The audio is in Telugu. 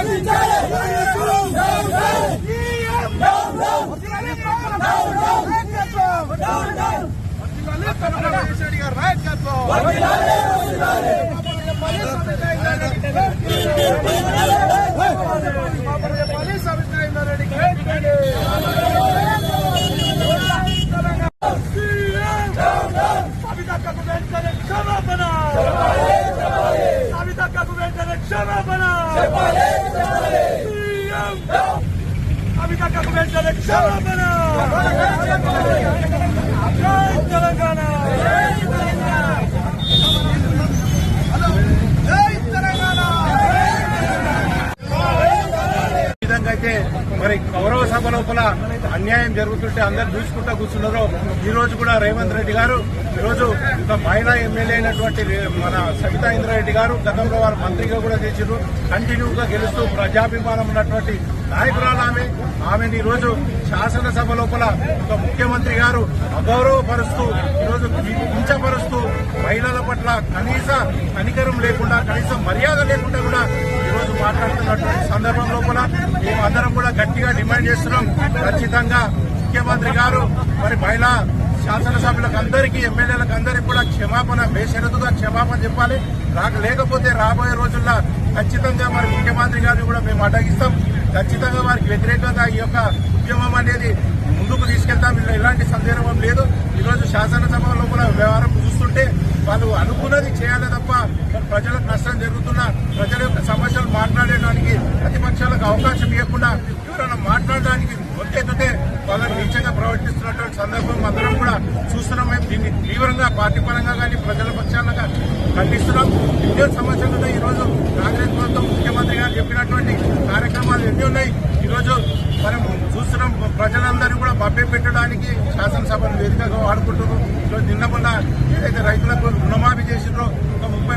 Let's go! క్షమాపణ సవితక్కకు వెంటనే క్షమాపణ సీఎం వెంటనే క్షమాపణ తెలంగాణ జై తెలంగాణ ఈ విధంగా అయితే మరి గౌరవ సభ లోపల అన్యాయం జరుగుతుంటే అందరు చూసుకుంటా కూర్చున్నారో ఈ రోజు కూడా రేవంత్ రెడ్డి గారు ఈ రోజు ఒక మహిళా ఎమ్మెల్యే అయినటువంటి మన సబితా ఇంద్రారెడ్డి గారు గతంలో వారు మంత్రిగా కూడా చేసారు కంటిన్యూగా గెలుస్తూ ప్రజాభిమానం ఉన్నటువంటి నాయకురాలు ఆమె. ఆమెను ఈ రోజు శాసనసభ లోపల ఒక ముఖ్యమంత్రి గారు అగౌరవపరుస్తూ ఈరోజు కించపరుస్తూ మహిళల పట్ల కనీస కనికరం లేకుండా కనీసం మర్యాద లేకుండా కూడా ఈ రోజు మాట్లాడుతున్నటువంటి సందర్భం లోపల మేము అందరం కూడా గట్టిగా డిమాండ్ చేస్తున్నాం. ఖచ్చితంగా ముఖ్యమంత్రి గారు మరి మహిళా శాసనసభ్యులకు అందరికీ ఎమ్మెల్యేలకు అందరికీ కూడా క్షమాపణ బేషరతుగా క్షమాపణ చెప్పాలి. రాక లేకపోతే రాబోయే రోజుల్లో ఖచ్చితంగా మరి ముఖ్యమంత్రి గారిని కూడా మేము అడ్డగిస్తాం. ఖచ్చితంగా వారికి వ్యతిరేకంగా ఈ యొక్క ఉద్యమం అనేది ముందుకు తీసుకెళ్తాం. వీళ్ళు ఎలాంటి సందేహం లేదు. ఈరోజు శాసనసభ లోపల వ్యవహారం చూస్తుంటే వాళ్ళు అనుకున్నది చేయాలి తప్ప ప్రజలకు నష్టం జరుగుతున్న ప్రజల యొక్క సమస్యలు మాట్లాడడానికి ప్రతిపక్షాలకు అవకాశం ఇవ్వకుండా ఎవరైనా మాట్లాడడానికి ఒత్తేతే వాళ్ళని నిజంగా ప్రవర్తిస్తున్నటువంటి సందర్భం అందరం కూడా చూస్తున్నాం. మేము దీన్ని తీవ్రంగా పార్టీ పరంగా కానీ ప్రజల పక్షాలుగా ఖండిస్తున్నాం. ఎన్నో సమస్యలు ఈరోజు కాంగ్రెస్ ప్రభుత్వం ముఖ్యమంత్రి గారు చెప్పినటువంటి కార్యక్రమాలు ఎన్ని ఉన్నాయి? ఈరోజు మనం చూస్తున్నాం. ప్రజలందరూ కూడా మభ్య పెట్టడానికి శాసనసభను వేదికగా వాడుకుంటున్నాం ఈరోజు నిన్న ఏదైతే రైతులకు రుణమాఫీ చేసిండ్రో ఒక ముప్పై